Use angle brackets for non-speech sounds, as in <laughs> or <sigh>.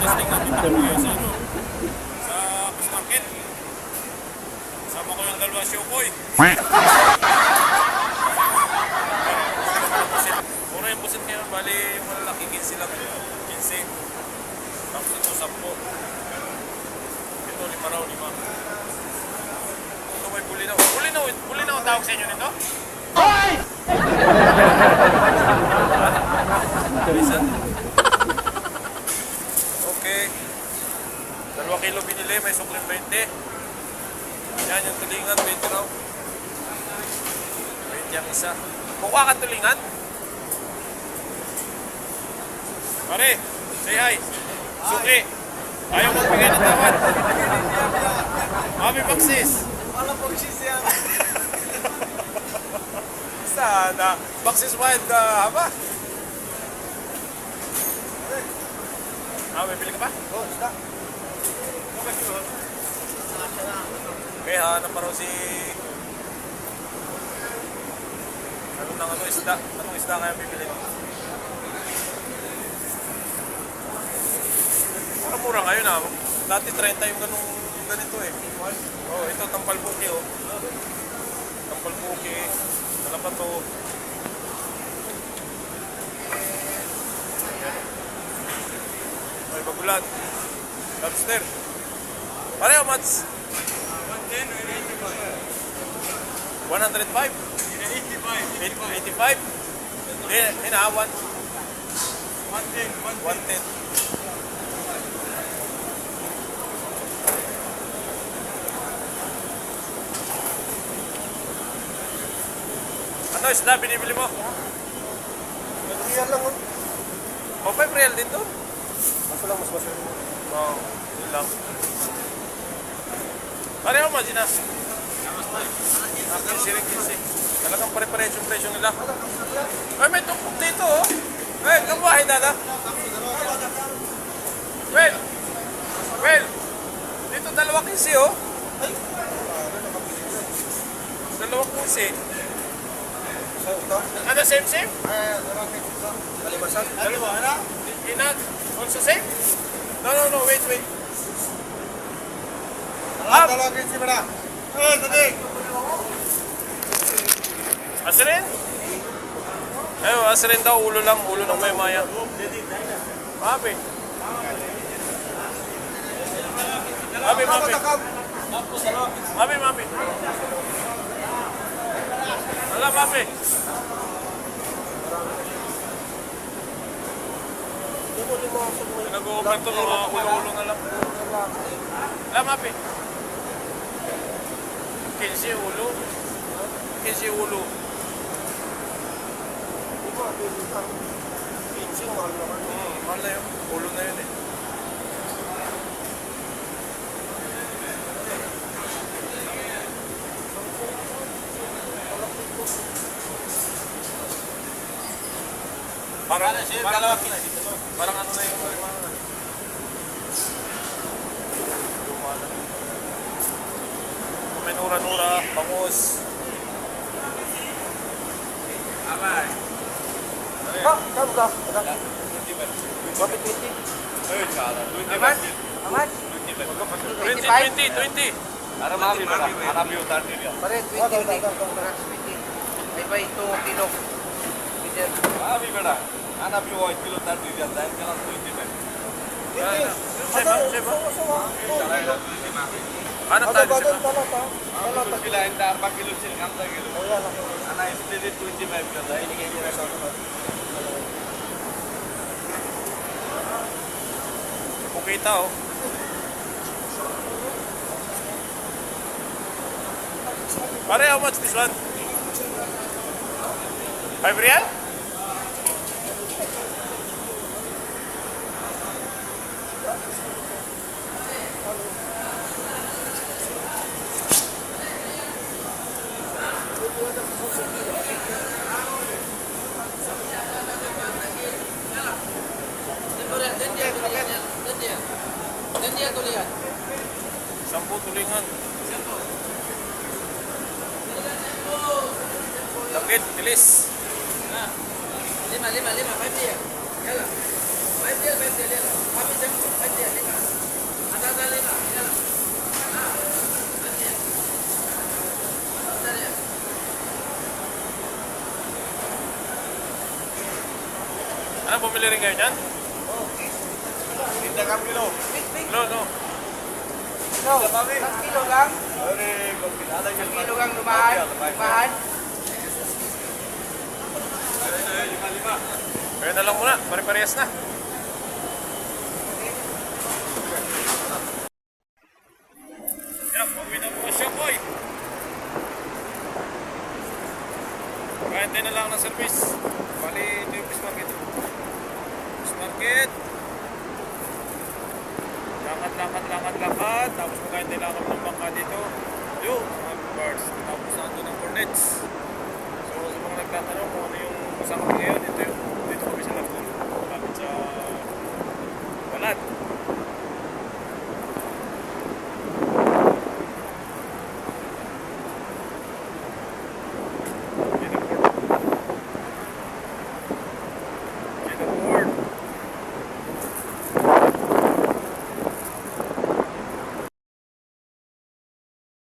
Testing natin dito ngayon sa ano, sa Bus Market. Sama ko yung dalawa Shokoy. Mura yung pusit ngayon, bali yung malalaki 15 lang. 15. Tapos ito 10. Ito lima raw, lima. Ito may bulinaw. Bulinaw, bulinaw ang tawag sa inyo nito? Isa. Okay. Dalawa kilo binili, may suklim 20. Yan yung tulingan, 20 raw. 20 ang isa. Kukuha ka tulingan? Pare, say hi. Suki. Ayaw magbigay ng tawad. Mami Maxis. Wala pong siya. <laughs> Sana. Maxis Wild uh, haba. Ah, may bili ka pa? Oh, Okay, hanap pa si... Ano nang ano isda? Anong isda kaya bibili? Mura mura ngayon ah. Dati 30 yung ganung ganito eh. Oh, ito tampal buki oh. Tampal buki. Ano pa to? May bagulan. Lobster. Pareho, Mats. 105? 85? Eh, hinahawan. 110. Ano isda binibili mo? Real lang. O, 5 real din to? Kaso lang mas masarap. Oo, oh, yun lang. Pareho mo, Gina. Ah, 15 rin, 15. Talagang pare-pareho yung presyo nila. Ay, may tuktok dito, oh. Well, kabuhay, dada. Well, well, dito dalawa 15, oh. Dalawa 15. So, ito. Ano, same, same? Dalawang ito. Kalimasan. Dalawa, ano? Inag, also same? No, no, no, wait, wait. Na? Eh, asrin daw, ulo lang, ulo ng may maya. Mabi. Mabi, mabi. Mabi, mabi. Wala, mabi. Nag-o-offer to, mga ulo-ulo na lang. Wala, mabi. 15 ulo. 15 ulo. Kinsi, mahal naman. Hmm, mahal na yun. Ulo na yun eh. Parang, parang, parang ano na yung mga May nura-nura, bangus. Abay. Ha, kamo ka? Bakit 20? Aman? Aman? 20, 20, 20. Para mami pala, harap yung target niya. Pare, 20 ulit. Para 20. May ba ito kilo? Peter. Mami pala, harap yung 1 kilo target niya. Dahil ka lang 20 men. Seba, Ano tayo sa mga? Ano to? Sila ang dapat kilusin ng mga gilo. Ano yung sila di 25 na dahil hindi kayo nasa ano? Pukita oh. Pare, how dia tulian? Sampo tulingan. Bilis. Lima, lima, lima, five dia. Yalah. Five dia, five dia, yalah. Kami sampo, five dia, lima. Ada ada lima, yalah. Ano bumili rin kayo dyan? Big. No, no. No, isang kilo lang. Isang kilo lang lumahan. Lumahan. Lima-lima. Kaya na lang muna, pare-parehas na. Kaya na lang ng service. Bali, ito yung fish market. Fish market. Lakad, lakad, lakad. Tapos makain tayo lakad ng bangka dito. Yun, mga birds. Tapos nandun ng cornets. So, sa mga nagtatanong kung ano yung kasama ko ngayon, ito yung